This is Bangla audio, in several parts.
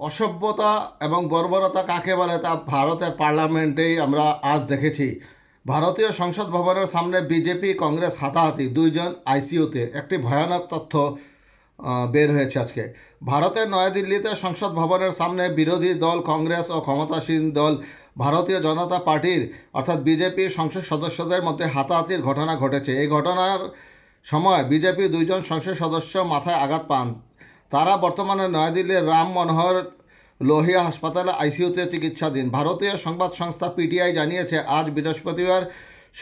অসভ্যতা এবং বর্বরতা কাকে বলে তা ভারতের পার্লামেন্টেই আমরা আজ দেখেছি। ভারতীয় সংসদ ভবনের সামনে বিজেপি, কংগ্রেস হাতাহাতি দুইজন আইসিইউতে। একটি ভয়ানক তথ্য বের হয়েছে আজকে। ভারতের নয়াদিল্লিতে সংসদ ভবনের সামনে বিরোধী দল, কংগ্রেস ও ক্ষমতাসীন দল, ভারতীয় জনতা পার্টির, অর্থাৎ বিজেপি সংসদ সদস্যদের মধ্যে হাতাহাতির ঘটনা ঘটেছে। এই ঘটনার সময় বিজেপি দুইজন সংসদ সদস্য মাথায় আঘাত পান। তারা বর্তমানে নয়াদিল্লির রাম মনোহর লোহিয়া হাসপাতালে আইসিইউতে চিকিৎসাধীন। ভারতীয় সংবাদ সংস্থা পিটিআই জানিয়েছে, আজ বৃহস্পতিবার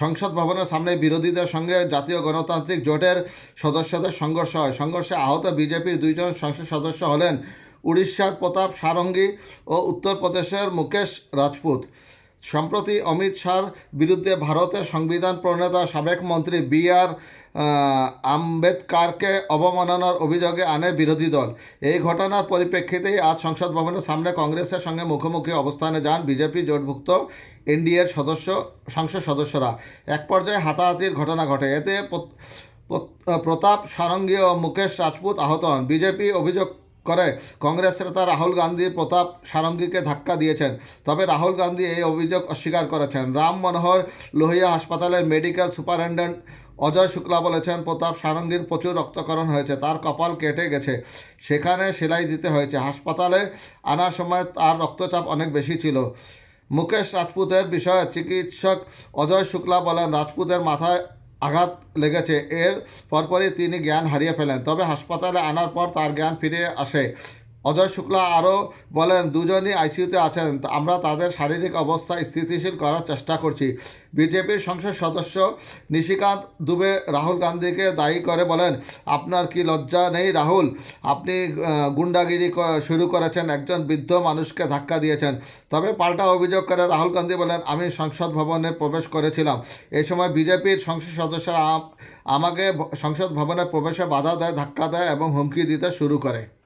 সংসদ ভবনের সামনে বিরোধীদের সঙ্গে জাতীয় গণতান্ত্রিক জোটের সদস্যদের সংঘর্ষ হয়। সংঘর্ষে আহত বিজেপির দুইজন সংসদ সদস্য হলেন উড়িষ্যার প্রতাপ সারঙ্গী ও উত্তরপ্রদেশের মুকেশ রাজপুত। সম্প্রতি অমিত শাহর বিরুদ্ধে ভারতের সংবিধান প্রণেতা সাবেক মন্ত্রী বি আর আম্বেদকারকে অবমাননার অভিযোগে আনে বিরোধী দল। এই ঘটনার পরিপ্রেক্ষিতেই আজ সংসদ ভবনের সামনে কংগ্রেসের সঙ্গে মুখোমুখি অবস্থানে যান বিজেপি জোটভুক্ত এনডিএর সদস্য, সংসদ সদস্যরা। এক পর্যায়ে হাতাহাতির ঘটনা ঘটে। এতে প্রত- প্রত- প্রতাপ সারঙ্গী ও মুকেশ রাজপুত আহত হন। বিজেপি অভিযোগ করে। কংগ্রেস নেতা রাহুল গান্ধী প্রতাপ সারঙ্গীকে ধাক্কা দিয়েছেন। তবে রাহুল গান্ধী এই অভিযোগ অস্বীকার করেছেন। রাম মনোহর লোহিয়া হাসপাতালের মেডিকেল সুপারিনটেন্ডেন্ট অজয় শুক্লা বলেছেন, প্রতাপ সারঙ্গীর প্রচুর রক্তকরণ হয়েছে, তার কপাল কেটে গেছে, সেখানে সেলাই দিতে হয়েছে। হাসপাতালে আনার সময় তার রক্তচাপ অনেক বেশি ছিল। মুকেশ রাজপুতের বিষয়ে চিকিৎসক অজয় শুক্লা বলেন, রাজপুতের মাথায় আঘাত লেগেছে। এর পরপরই তিনি জ্ঞান হারিয়ে ফেলেন। তবে হাসপাতালে আনার পর তার জ্ঞান ফিরে আসে। অজয় শুক্লা আরও বলেন, দুজনই আইসিইউতে আছেন। আমরা তাদের শারীরিক অবস্থা স্থিতিশীল করার চেষ্টা করছি। বিজেপির সংসদ সদস্য নিশিকান্ত দুবে রাহুল গান্ধীকে দায়ী করে বলেন, আপনার কি লজ্জা নেই রাহুল? আপনি গুন্ডাগিরি শুরু করেছেন, একজন বৃদ্ধ মানুষকে ধাক্কা দিয়েছেন। তবে পাল্টা অভিযোগ করে রাহুল গান্ধী বলেন, আমি সংসদ ভবনে প্রবেশ করেছিলাম। এই সময় বিজেপির সংসদ সদস্যরা আম- আমাকে সংসদ ভবনে প্রবেশে বাধা দেয়, ধাক্কা দেয় এবং হুমকি দিতে শুরু করে।